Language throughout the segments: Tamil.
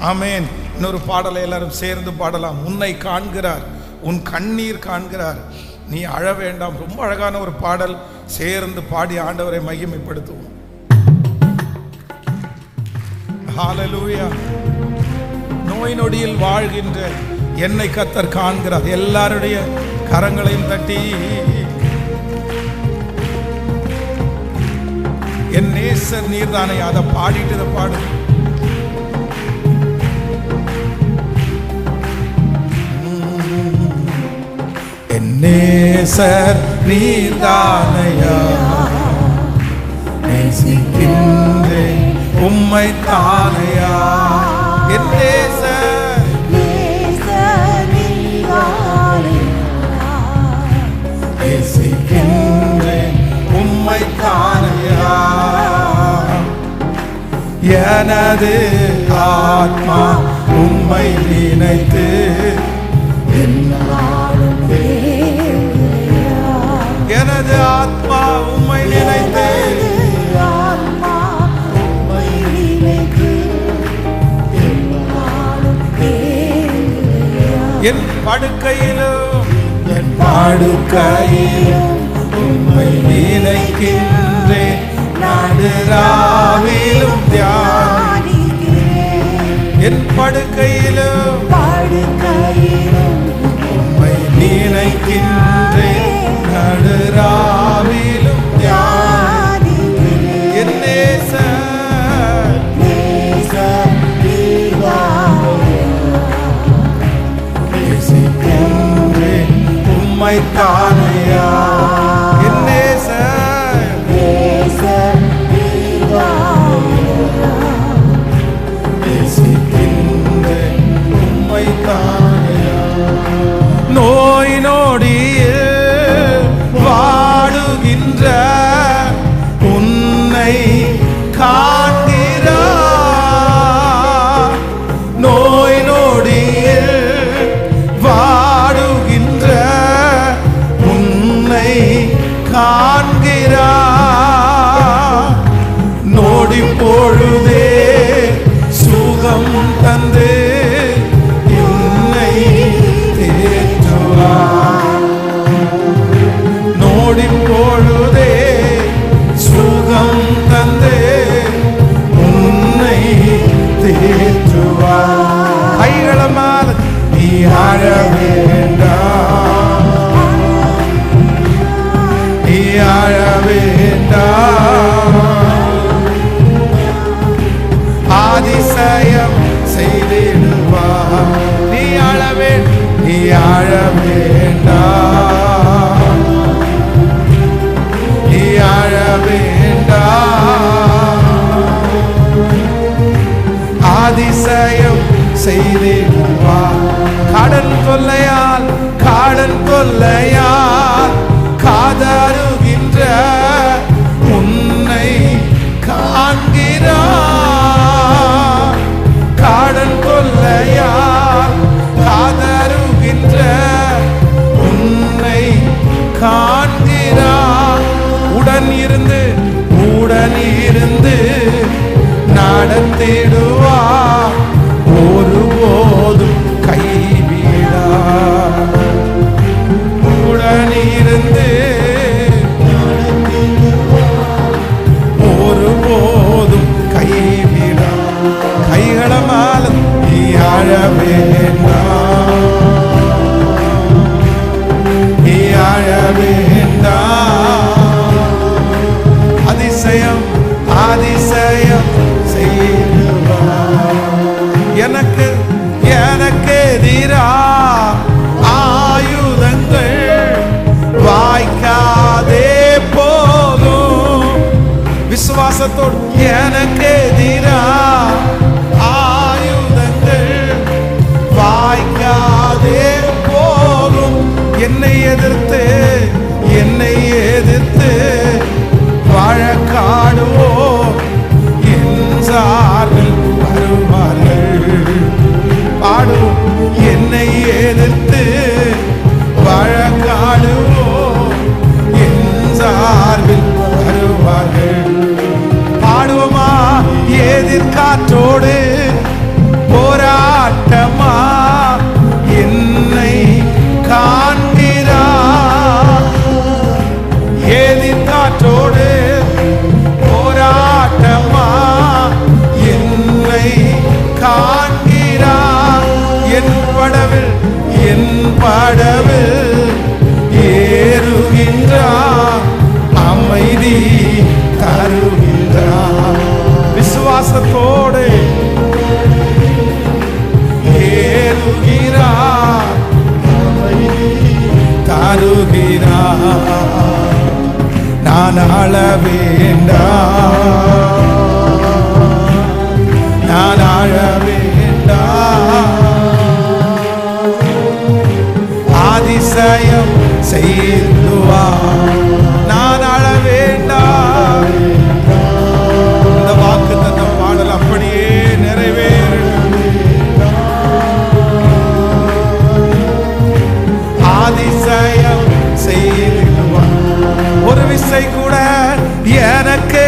ஆமேன். இன்னொரு பாடலை எல்லாரும் சேர்ந்து பாடலாம். உன்னை காண்கிறார் உன் கண்ணீர் காண்கிறார். நீ அழ வேண்டாம். ரொம்ப அழகான ஒரு பாடல். சேர்ந்து பாடி ஆண்டவரை மகிமைப்படுத்துவோம். ஹாலலூயா நோய் நொடியில் வாழ்கின்ற என்னை கத்தர் காண்கிறார். எல்லாருடைய கரங்களையும் தட்டி. என் நேசர் நீர்தானே அதை பாடிட்டு இதை பாடு. நேசர் நீர்தானையா? நேசிக்கின்றேன் உம்மை தானையா என் நேசர் நேசிக்கின்றேன் உம்மை தானையா எனது ஆத்மா உம்மை நினைத்து என் படுக்கையிலும் என் படுக்கையிலும் உம்மை நினைக்கின்றேன். நடுராவிலும் தியானி என் படுக்கையிலும் உம்மை நினைக்கின்றேன். உம்மை ஆழ வேண்டாம் நீ ஆழ வேண்டாம் ஆதிசயம் செய்திடுவார் கடன் கொள்ளையால் காடன் கொள்ளையால் காதருகின்ற கரத்தோடு எனக்கு எதிரா ஆயுதங்கள் வாய்க்காதே போகும் என்னை எதிர்த்து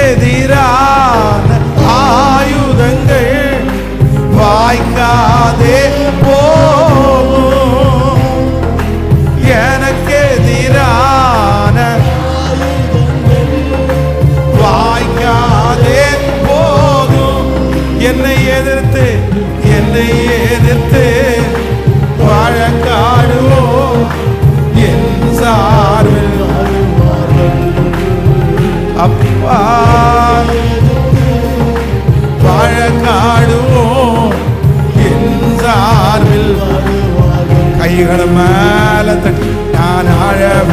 எதிரான ஆயுதங்கள் வாய்க்காதே போகும். எனக்கு எதிரான வாய்க்காதே போகும். என்னை எதிர்த்து என்னை எதிர்த்து வழக்காடுவோம். என் சார்பில் அப்பா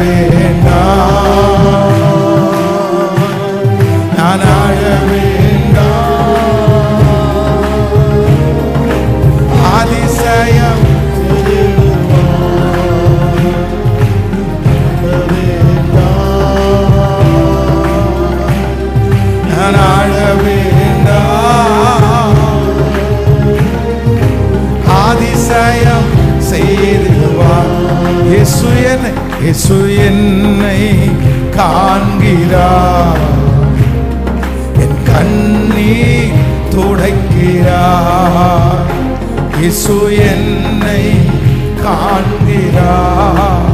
வேண்டாம் நான் காண்கிறார். இசு என்னை காண்கிறார்.